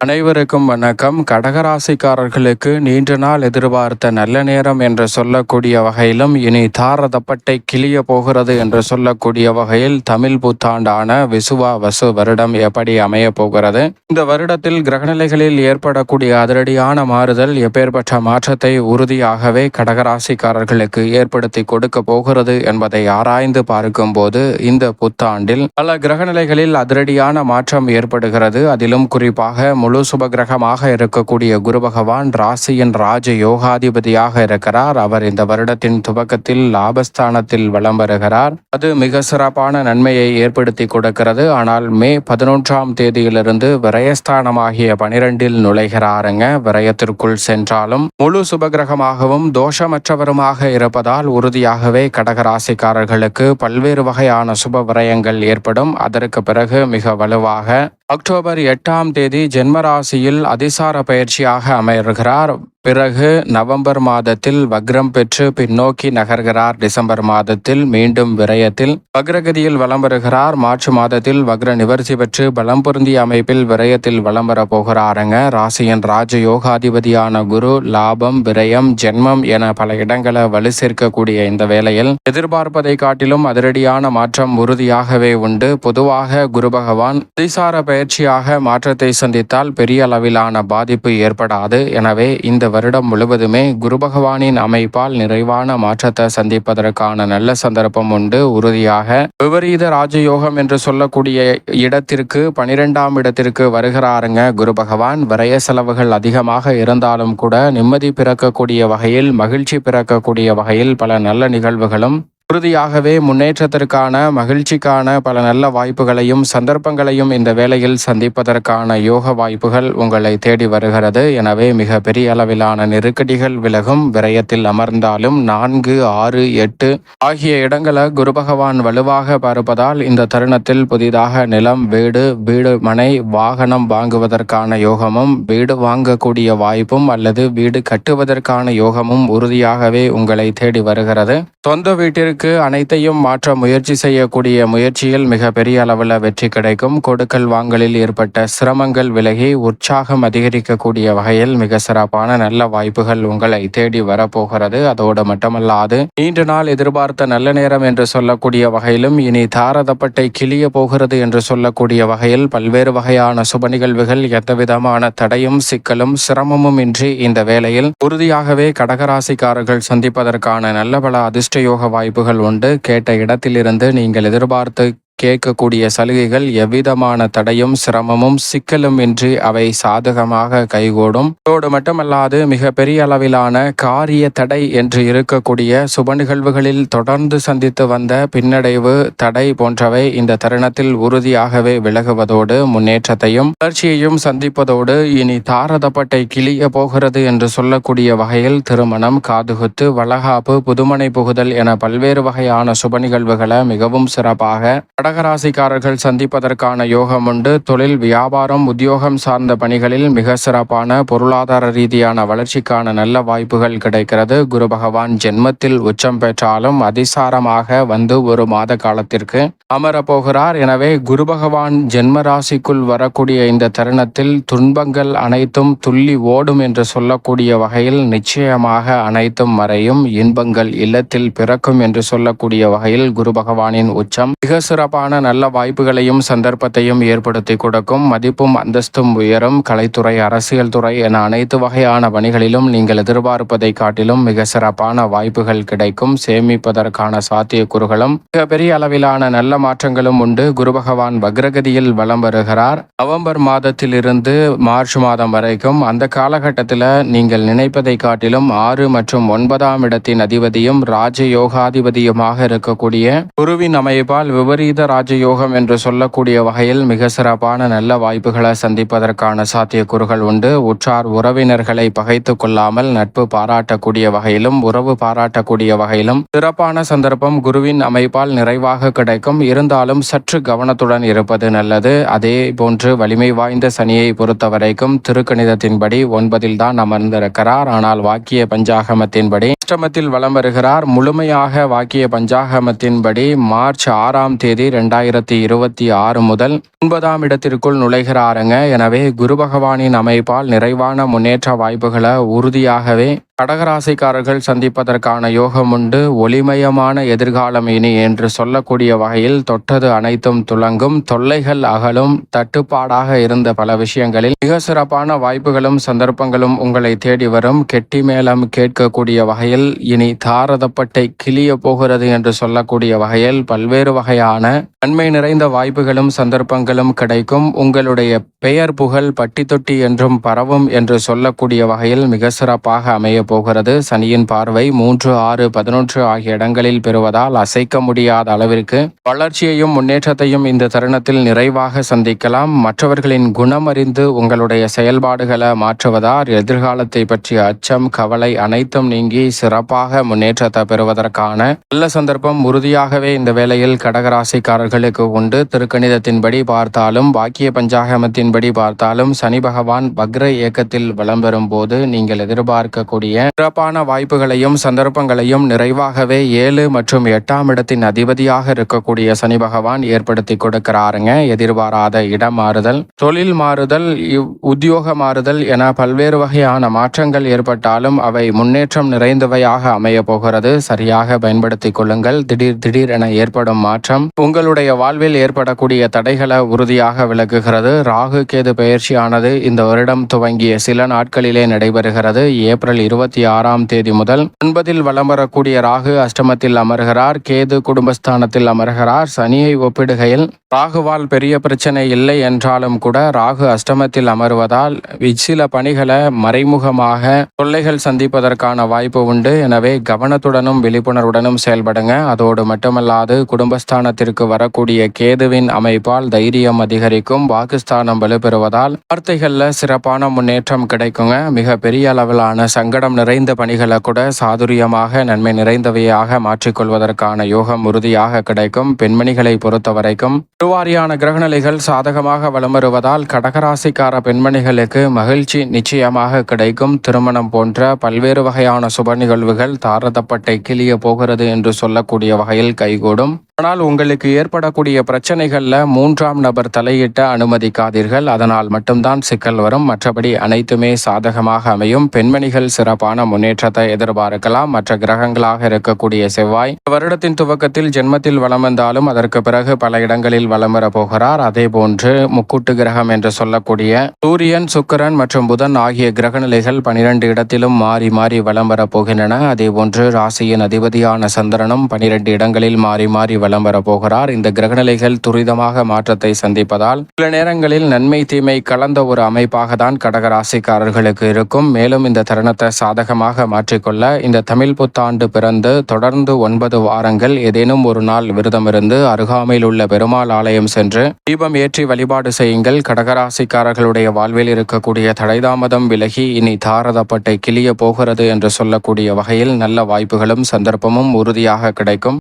அனைவருக்கும் வணக்கம். கடகராசிக்காரர்களுக்கு நீண்ட நாள் எதிர்பார்த்த நல்ல நேரம் என்று சொல்லக்கூடிய வகையிலும் இனி தாரதப்பட்டை கிளிய போகிறது என்று சொல்லக்கூடிய வகையில் தமிழ் புத்தாண்டான விசுவா வசு வருடம் எப்படி அமைய போகிறது? இந்த வருடத்தில் கிரகநிலைகளில் ஏற்படக்கூடிய அதிரடியான மாறுதல் எப்பேற்பட்ட மாற்றத்தை உறுதியாகவே கடகராசிக்காரர்களுக்கு ஏற்படுத்தி கொடுக்க போகிறது என்பதை ஆராய்ந்து பார்க்கும்போது இந்த புத்தாண்டில் பல கிரகநிலைகளில் அதிரடியான மாற்றம் ஏற்படுகிறது. அதிலும் குறிப்பாக முழு சுபகிரகமாக இருக்கக்கூடிய குரு பகவான் ராசியின் ராஜ யோகாதிபதியாக இருக்கிறார். அவர் இந்த வருடத்தின் துவக்கத்தில் லாபஸ்தானத்தில் வலம் வருகிறார். அது மிக சிறப்பான நன்மையை ஏற்படுத்தி கொடுக்கிறது. ஆனால் மே பதினொன்றாம் தேதியிலிருந்து விரயஸ்தானமாகிய பனிரெண்டில் நுழைகிறாருங்க. விரயத்திற்குள் சென்றாலும் முழு சுபகிரகமாகவும் தோஷமற்றவருமாக இருப்பதால் உறுதியாகவே கடகராசிக்காரர்களுக்கு பல்வேறு வகையான சுப விரயங்கள் ஏற்படும். அதற்கு பிறகு மிக வலுவாக அக்டோபர் எட்டாம் தேதி சிம்மராசியில் அதிசார பயிற்சியாக அமைகிறார் பிறகு நவம்பர் மாதத்தில் வக்ரம் பெற்று பின்னோக்கி நகர்கிறார். டிசம்பர் மாதத்தில் மீண்டும் விரயத்தில் வக்ரகதியில் வலம் வருகிறார். மார்ச் மாதத்தில் வக்ர நிவர்த்தி பெற்று பலம் பொருந்திய அமைப்பில் விரயத்தில் வலம் வர போகிறாருங்க. ராசியின் ராஜ யோகாதிபதியான குரு லாபம் விரயம் ஜென்மம் என பல இடங்களை வலு சேர்க்கக்கூடிய இந்த வேளையில் எதிர்பார்ப்பதை காட்டிலும் அதிரடியான மாற்றம் உறுதியாகவே உண்டு. பொதுவாக குரு பகவான் அதிசார பயிற்சியாக மாற்றத்தை சந்தித்தால் பெரிய அளவிலான பாதிப்பு ஏற்படாது. எனவே இந்த வருடம் முழுவதுமே குரு பகவானின் அமைப்பால் நிறைவான மாற்றத்தை சந்திப்பதற்கான நல்ல சந்தர்ப்பம் உண்டு. உறுதியாக விபரீத ராஜயோகம் என்று சொல்லக்கூடிய இடத்திற்கு பனிரெண்டாம் இடத்திற்கு வருகிறாருங்க குரு பகவான் விரய செலவுகள் அதிகமாக இருந்தாலும் கூட நிம்மதி பிறக்கக்கூடிய வகையில் மகிழ்ச்சி பிறக்கக்கூடிய வகையில் பல நல்ல நிகழ்வுகளும் உறுதியாகவே முன்னேற்றத்திற்கான மகிழ்ச்சிக்கான பல நல்ல வாய்ப்புகளையும் சந்தர்ப்பங்களையும் இந்த வேளையில் சந்திப்பதற்கான யோக வாய்ப்புகள் உங்களை தேடி வருகிறது. எனவே மிக பெரிய அளவிலான நெருக்கடிகள் விலகும். விரயத்தில் அமர்ந்தாலும் நான்கு ஆறு எட்டு ஆகிய இடங்களை குரு பகவான் வலுவாக பார்ப்பதால் இந்த தருணத்தில் புதிதாக நிலம் வீடு வீடு மனை வாகனம் வாங்குவதற்கான யோகமும் வீடு வாங்கக்கூடிய வாய்ப்பும் அல்லது வீடு கட்டுவதற்கான யோகமும் உறுதியாகவே உங்களை தேடி வருகிறது. சொந்த வீட்டிற்கு உங்களுக்கு அனைத்தையும் மாற்ற முயற்சி செய்யக்கூடிய முயற்சியில் மிக பெரிய அளவில் வெற்றி கிடைக்கும். கொடுக்கல் வாங்கலில் ஏற்பட்ட சிரமங்கள் விலகி உற்சாகம் அதிகரிக்கக்கூடிய வகையில் மிக சிறப்பான நல்ல வாய்ப்புகள் உங்களை தேடி வரப்போகிறது. அதோடு மட்டுமல்லாது நீண்ட நாள் எதிர்பார்த்த நல்ல நேரம் என்று சொல்லக்கூடிய வகையிலும் இனி தாரதப்பட்டை கிளிய போகிறது என்று சொல்லக்கூடிய வகையில் பல்வேறு வகையான சுப நிகழ்வுகள் எந்தவிதமான தடையும் சிக்கலும் சிரமமும் இன்றி இந்த வேளையில் உறுதியாகவே கடகராசிக்காரர்கள் சந்திப்பதற்கான நல்ல பல அதிர்ஷ்டயோக வாய்ப்புகள் வாய்ப்புகள் உண்டு. கேட்ட இடத்திலிருந்து நீங்கள் எதிர்பார்த்து கேட்கக்கூடிய சலுகைகள் எவ்விதமான தடையும் சிரமமும் சிக்கலும் இன்றி அவை சாதகமாக கைகூடும். அதோடு மட்டுமல்லாது மிக பெரிய அளவிலான காரிய தடை என்று இருக்கக்கூடிய சுப நிகழ்வுகளில் தொடர்ந்து சந்தித்து வந்த பின்னடைவு தடை போன்றவை இந்த தருணத்தில் உறுதியாகவே விலகுவதோடு முன்னேற்றத்தையும் வளர்ச்சியையும் சந்திப்பதோடு இனி தாரதப்பட்டை கிளிய போகிறது என்று சொல்லக்கூடிய வகையில் திருமணம் காதுகுத்து வளகாப்பு புதுமனை புகுதல் என பல்வேறு வகையான சுப நிகழ்வுகளை மிகவும் சிறப்பாக கடகராசிக்காரர்கள் சந்திப்பதற்கான யோகம் உண்டு. தொழில் வியாபாரம் உத்தியோகம் சார்ந்த பணிகளில் மிக சிறப்பான பொருளாதார ரீதியான வளர்ச்சிக்கான நல்ல வாய்ப்புகள் கிடைக்கிறது. குரு பகவான் ஜென்மத்தில் உச்சம் பெற்றாலும் அதிசாரமாக வந்து ஒரு மாத காலத்திற்கு அமரப்போகிறார். எனவே குரு பகவான் ஜென்ம ராசிக்குள் வரக்கூடிய இந்த தருணத்தில் துன்பங்கள் அனைத்தும் துள்ளி ஓடும் என்று சொல்லக்கூடிய வகையில் நிச்சயமாக அனைத்தும் மறையும். இன்பங்கள் இல்லத்தில் பிறக்கும் என்று சொல்லக்கூடிய வகையில் குரு பகவானின் உச்சம் மிக சிறப்பாக சிறப்பான நல்ல வாய்ப்புகளையும் சந்தர்ப்பத்தையும் ஏற்படுத்தி கொடுக்கும் மதிப்பும் அந்தஸ்தும் உயரும். கலைத்துறை அரசியல் துறை என அனைத்து வகையான பணிகளிலும் நீங்கள் எதிர்பார்ப்பதை காட்டிலும் மிக சிறப்பான வாய்ப்புகள் கிடைக்கும். சேமிப்பதற்கான சாத்தியக்கூறுகளும் மிகப்பெரிய அளவிலான நல்ல மாற்றங்களும் உண்டு. குரு பகவான் வக்ரகதியில் வலம் வருகிறார். நவம்பர் மாதத்திலிருந்து மார்ச் மாதம் வரைக்கும் அந்த காலகட்டத்தில் நீங்கள் நினைப்பதை காட்டிலும் ஆறு மற்றும் ஒன்பதாம் இடத்தின் அதிபதியும் ராஜ யோகாதிபதியுமாக இருக்கக்கூடிய குருவின் அமைப்பால் விபரீத ராஜயோகம் என்று சொல்லக்கூடிய வகையில் மிக சிறப்பான நல்ல வாய்ப்புகளை சந்திப்பதற்கான சாத்தியக்கூறுகள் உண்டு. உற்றார் உறவினர்களை பகைத்து கொள்ளாமல் நட்பு பாராட்டக்கூடிய வகையிலும் உறவு பாராட்டக்கூடிய வகையிலும் சிறப்பான சந்தர்ப்பம் குருவின் அமைப்பால் நிறைவாக கிடைக்கும். இருந்தாலும் சற்று கவனத்துடன் இருப்பது நல்லது. அதே போன்று வலிமை வாய்ந்த சனியை பொறுத்தவரைக்கும் திருக்கணிதத்தின்படி ஒன்பதில் தான் அமர்ந்திருக்கிறார். ஆனால் வாக்கிய பஞ்சாகமத்தின்படி அஷ்டமத்தில் வலம் வருகிறார். முழுமையாக வாக்கிய பஞ்சாகமத்தின்படி மார்ச் ஆறாம் தேதி ரெண்டாயிரத்தி இருபத்தி ஆறு முதல் ஒன்பதாம் இடத்திற்குள் நுழைகிறாருங்க. எனவே குரு பகவானின் அமைப்பால் நிறைவான முன்னேற்ற வாய்ப்புகளை உறுதியாகவே கடகராசிக்காரர்கள் சந்திப்பதற்கான யோகம் உண்டு. ஒளிமயமான எதிர்காலம் இனி என்று சொல்லக்கூடிய வகையில் தொட்டது அனைத்தும் துலங்கும். தொல்லைகள் அகலும். தட்டுப்பாடாக இருந்த பல விஷயங்களில் மிக சிறப்பான வாய்ப்புகளும் சந்தர்ப்பங்களும் உங்களை தேடி வரும். கெட்டி மேளம் கேட்கக்கூடிய வகையில் இனி தாரதப்பட்டை கிளிய போகிறது என்று சொல்லக்கூடிய வகையில் பல்வேறு வகையான நன்மை நிறைந்த வாய்ப்புகளும் சந்தர்ப்பங்களும் கிடைக்கும். உங்களுடைய பெயர் புகழ் பட்டி தொட்டி என்றும் பரவும் என்று சொல்லக்கூடிய வகையில் மிக சிறப்பாக அமைய போகிறது. சனியின் பார்வை மூன்று ஆறு பதினொன்று ஆகிய இடங்களில் பெறுவதால் அசைக்க முடியாத அளவிற்கு வளர்ச்சியையும் முன்னேற்றத்தையும் இந்த தருணத்தில் நிறைவாக சந்திக்கலாம். மற்றவர்களின் குணம் அறிந்து உங்களுடைய செயல்பாடுகளை மாற்றுவதால் எதிர்காலத்தை பற்றிய அச்சம் கவலை அனைத்தும் நீங்கி சிறப்பாக முன்னேற்றத்தை பெறுவதற்கான நல்ல சந்தர்ப்பம் உறுதியாகவே இந்த வேளையில் கடகராசிக்காரர்களுக்கு உண்டு. திருக்கணிதத்தின்படி பார்த்தாலும் வாக்கிய பஞ்சாகமத்தின்படி பார்த்தாலும் சனி பகவான் வக்ர இயக்கத்தில் வலம்பெறும் போது நீங்கள் எதிர்பார்க்கக்கூடிய சிறப்பான வாய்ப்புகளையும் சந்தர்ப்பங்களையும் நிறைவாகவே ஏழு மற்றும் எட்டாம் இடத்தின் அதிபதியாக இருக்கக்கூடிய சனி பகவான் ஏற்படுத்தி கொடுக்கிறாருங்க. எதிர்பாராத இடம் மாறுதல் தொழில் மாறுதல் உத்தியோக மாறுதல் என பல்வேறு வகையான மாற்றங்கள் ஏற்பட்டாலும் அவை முன்னேற்றம் நிறைந்தவையாக அமைய போகிறது. சரியாக பயன்படுத்திக் கொள்ளுங்கள். திடீர் திடீர் என ஏற்படும் மாற்றம் உங்களுடைய வாழ்வில் ஏற்படக்கூடிய தடைகளை உறுதியாக விளக்குகிறது. ராகு கேது பயிற்சியானது இந்த வருடம் துவங்கிய சில நாட்களிலே நடைபெறுகிறது. ஏப்ரல் இருபது இருபத்தி ஆறாம் தேதி முதல் ஒன்பதில் வலம் வரக்கூடிய ராகு அஷ்டமத்தில் அமர்கிறார். கேது குடும்பஸ்தானத்தில் அமர்கிறார். சனியை ஒப்பிடுகையில் ராகுவால் பெரிய பிரச்சனை இல்லை என்றாலும் கூட ராகு அஷ்டமத்தில் அமர்வதால் சில பணிகளை மறைமுகமாக தொல்லைகள் சந்திப்பதற்கான வாய்ப்பு உண்டு. எனவே கவனத்துடனும் விழிப்புணர்வுடனும் செயல்படுங்க. அதோடு மட்டுமல்லாது குடும்பஸ்தானத்திற்கு வரக்கூடிய கேதுவின் அமைப்பால் தைரியம் அதிகரிக்கும். வாக்குஸ்தானம் வலுப்பெறுவதால் வார்த்தைகளில் சிறப்பான முன்னேற்றம் கிடைக்குங்க. மிக பெரிய அளவிலான சங்கடம் நிறைந்த பணிகளை கூட சாதுரியமாக நன்மை நிறைந்தவையாக மாற்றிக்கொள்வதற்கான யோகம் உறுதியாக கிடைக்கும். பெண்மணிகளை பொறுத்த வரைக்கும் பெருவாரியான கிரகநிலைகள் சாதகமாக வலம் வருவதால் கடகராசிக்கார பெண்மணிகளுக்கு மகிழ்ச்சி நிச்சயமாக கிடைக்கும். திருமணம் போன்ற பல்வேறு வகையான சுப நிகழ்வுகள் தாரதப்பட்டை கிளிய போகிறது என்று சொல்லக்கூடிய வகையில் கைகூடும். ஆனால் உங்களுக்கு ஏற்படக்கூடிய பிரச்சனைகளில் மூன்றாம் நபர் தலையிட்ட அனுமதிக்காதீர்கள். அதனால் மட்டும்தான் சிக்கல் வரும். மற்றபடி அனைத்துமே சாதகமாக அமையும். பெண்மணிகள் சிறப்பான முன்னேற்றத்தை எதிர்பார்க்கலாம். மற்ற கிரகங்களாக இருக்கக்கூடிய செவ்வாய் வருடத்தின் துவக்கத்தில் ஜென்மத்தில் வளம் வந்தாலும் அதற்கு பிறகு பல இடங்களில் வலம் போகிறார். அதே போன்று முக்கூட்டு கிரகம் என்று சொல்லக்கூடிய சூரியன் சுக்கிரன் மற்றும் புதன் ஆகிய கிரகநிலைகள் பனிரெண்டு இடத்திலும் மாறி மாறி வலம் வரப்போகின்றன அதே போன்று ராசியின் அதிபதியான சந்திரனும் பனிரெண்டு இடங்களில் மாறி மாறி வலம் வரப்போகிறார் இந்த கிரகநிலைகள் துரிதமாக மாற்றத்தை சந்திப்பதால் சில நேரங்களில் நன்மை தீமை கலந்த ஒரு அமைப்பாக தான் கடகராசிக்காரர்களுக்கு இருக்கும். மேலும் இந்த தருணத்தை சாதகமாக மாற்றிக்கொள்ள இந்த தமிழ் புத்தாண்டு பிறந்து தொடர்ந்து ஒன்பது வாரங்கள் ஏதேனும் ஒரு நாள் விரதமிருந்து அருகாமையில் உள்ள பெருமாள் ஆலயம் சென்று தீபம் ஏற்றி வழிபாடு செய்யுங்கள். கடகராசிக்காரர்களுடைய வாழ்வில் இருக்கக்கூடிய தடைதாமதம் விலகி இனி தாரதப்பட்டை கிளிய போகிறது என்று சொல்லக்கூடிய வகையில் நல்ல வாய்ப்புகளும் சந்தர்ப்பமும் உறுதியாக கிடைக்கும்.